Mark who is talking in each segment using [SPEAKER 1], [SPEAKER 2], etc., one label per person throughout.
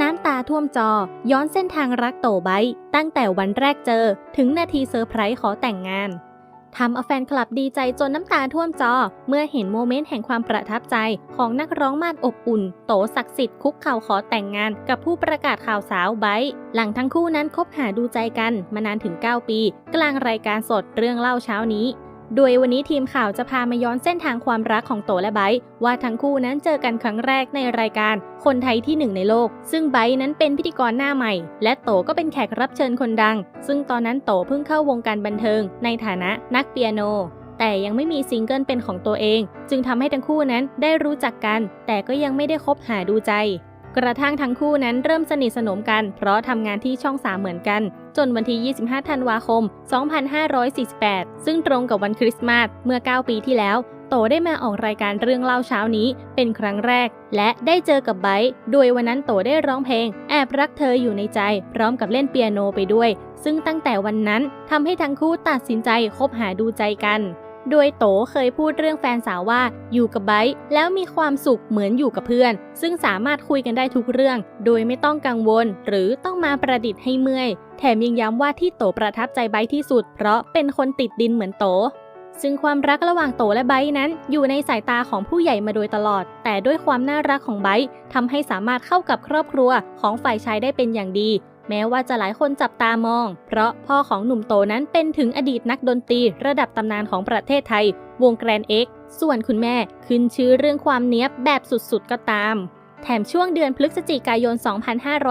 [SPEAKER 1] น้ำตาท่วมจอ ย้อนเส้นทางรักโตไบตั้งแต่วันแรกเจอ ถึงนาทีเซอร์ไพรส์ขอแต่งงานทำเอาแฟนคลับดีใจจนน้ำตาท่วมจอ เมื่อเห็นโมเมนต์แห่งความประทับใจของนักร้องมาดอบอุ่น โตศักดิ์สิทธิ์คุกเข่าขอแต่งงานกับผู้ประกาศข่าวสาวไบหลังทั้งคู่นั้นคบหาดูใจกันมานานถึง 9 ปี กลางรายการสดเรื่องเล่าเช้านี้ โดยวันนี้ทีมข่าวจะพามาย้อนเส้นทางความรักของโตและไบร์ว่าทั้งคู่นั้นเจอกันครั้งแรกในรายการคนไทยที่หนึ่งในโลก ซึ่งไบร์นั้นเป็นพิธีกรหน้าใหม่ และโตก็เป็นแขกรับเชิญคนดัง ซึ่งตอนนั้นโตเพิ่งเข้าวงการบันเทิง ในฐานะนักเปียโน แต่ยังไม่มีซิงเกิลเป็นของตัวเอง จึงทำให้ทั้งคู่นั้นได้รู้จักกัน แต่ก็ยังไม่ได้คบหาดูใจ กระทั่งทั้งคู่นั้นเริ่มสนิทสนมกัน เพราะทำงานที่ช่อง3เหมือนกัน จนวันที่ 25 ธันวาคม 2548 ซึ่งตรงกับวันคริสต์มาสเมื่อ 9 ปีที่แล้ว โตได้มาออกรายการเรื่องเล่าเช้านี้เป็นครั้งแรก และได้เจอกับไบร์ทโดยวันนั้นโตได้ร้องเพลง แอบรักเธออยู่ในใจ พร้อมกับเล่นเปียโนไปด้วย ซึ่งตั้งแต่วันนั้นทำให้ทั้งคู่ตัดสินใจคบหาดูใจกัน โดยโตเคยพูดเรื่องแฟนสาวว่าอยู่กับไบต์แล้วมีความสุขเหมือนอยู่กับเพื่อน ซึ่งสามารถคุยกันได้ทุกเรื่อง โดยไม่ต้องกังวล หรือต้องมาประดิษฐ์ให้เมื่อย แถมยังย้ำว่าที่โตประทับใจไบต์ที่สุด เพราะเป็นคนติดดินเหมือนโต ซึ่งความรักระหว่างโตและไบนั้น อยู่ในสายตาของผู้ใหญ่มาโดยตลอด แต่ด้วยความน่ารักของไบททำให้สามารถเข้ากับครอบครัวของฝ่ายชายได้เป็นอย่างดี แม้ว่าจะหลายคนจับตามอง เพราะพ่อของหนุ่มโตนั้นเป็นถึงอดีตนักดนตรีระดับตำนานของประเทศไทย วงแกรนเอ็กส่วนคุณแม่ขึ้นชื่อเรื่องความเนี้ยบแบบสุดๆก็ตาม แถมช่วงเดือนพฤศจิกายน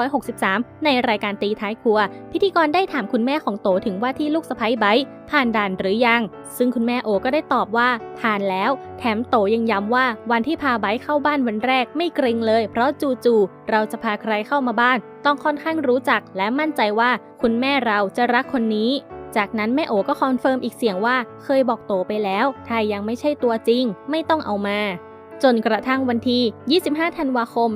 [SPEAKER 1] 2563 ในรายการตีท้ายครัว พิธีกรได้ถามคุณแม่ของโตถึงว่าที่ลูกสะใภ้ไบร์ผ่านด่านหรือยัง ซึ่งคุณแม่โอก็ได้ตอบว่า ผ่านแล้ว แถมโตยังย้ำว่าวันที่พาไบร์เข้าบ้านวันแรกไม่เกรงเลย เพราะจู่ๆเราจะพาใครเข้ามาบ้าน ต้องค่อนข้างรู้จักและมั่นใจว่าคุณแม่เราจะรักคนนี้จากนั้นแม่โอก็คอนเฟิร์มอีกเสียงว่า เคยบอกโตไปแล้วถ้ายังไม่ใช่ตัวจริง ไม่ต้องเอามา จนกระทั่งวันที่ 25 ธันวาคม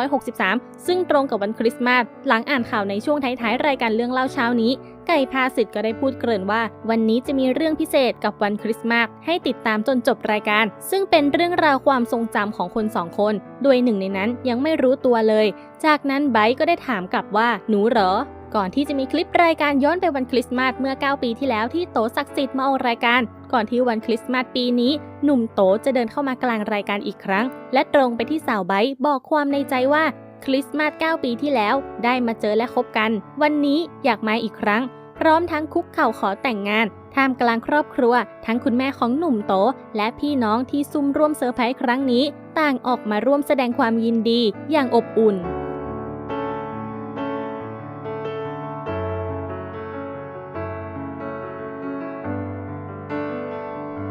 [SPEAKER 1] 2563 ซึ่งตรงกับวันคริสต์มาส หลังอ่านข่าวในช่วงท้ายๆ รายการเรื่องเล่าเช้านี้ ไก่พาสิทธ์ก็ได้พูดเกริ่นว่า วันนี้จะมีเรื่องพิเศษกับวันคริสต์มาสให้ติดตามจนจบรายการ ซึ่งเป็นเรื่องราวความทรงจำของคนสองคน โดยหนึ่งในนั้นยังไม่รู้ตัวเลย จากนั้นไบร์ก็ได้ถามกลับว่าหนูเหรอ ก่อนที่จะมีคลิปรายการย้อนไปวันคริสต์มาสเมื่อ 9 ปีที่แล้วที่โตศักดิ์สิทธิ์มาออกรายการ ก่อนที่วันคริสต์มาสปีนี้ หนุ่มโตจะเดินเข้ามากลางรายการอีกครั้ง และตรงไปที่สาวไบบอกความในใจว่าคริสต์มาส 9 ปีที่แล้ว ได้มาเจอและคบกัน วันนี้อยากมาอีกครั้ง พร้อมทั้งคุกเข่าขอแต่งงานท่ามกลางครอบครัว ทั้งคุณแม่ของหนุ่มโต และพี่น้องที่ซุ่มร่วมเซอร์ไพรส์ครั้งนี้ ต่างออกมาร่วมแสดงความยินดีอย่างอบอุ่น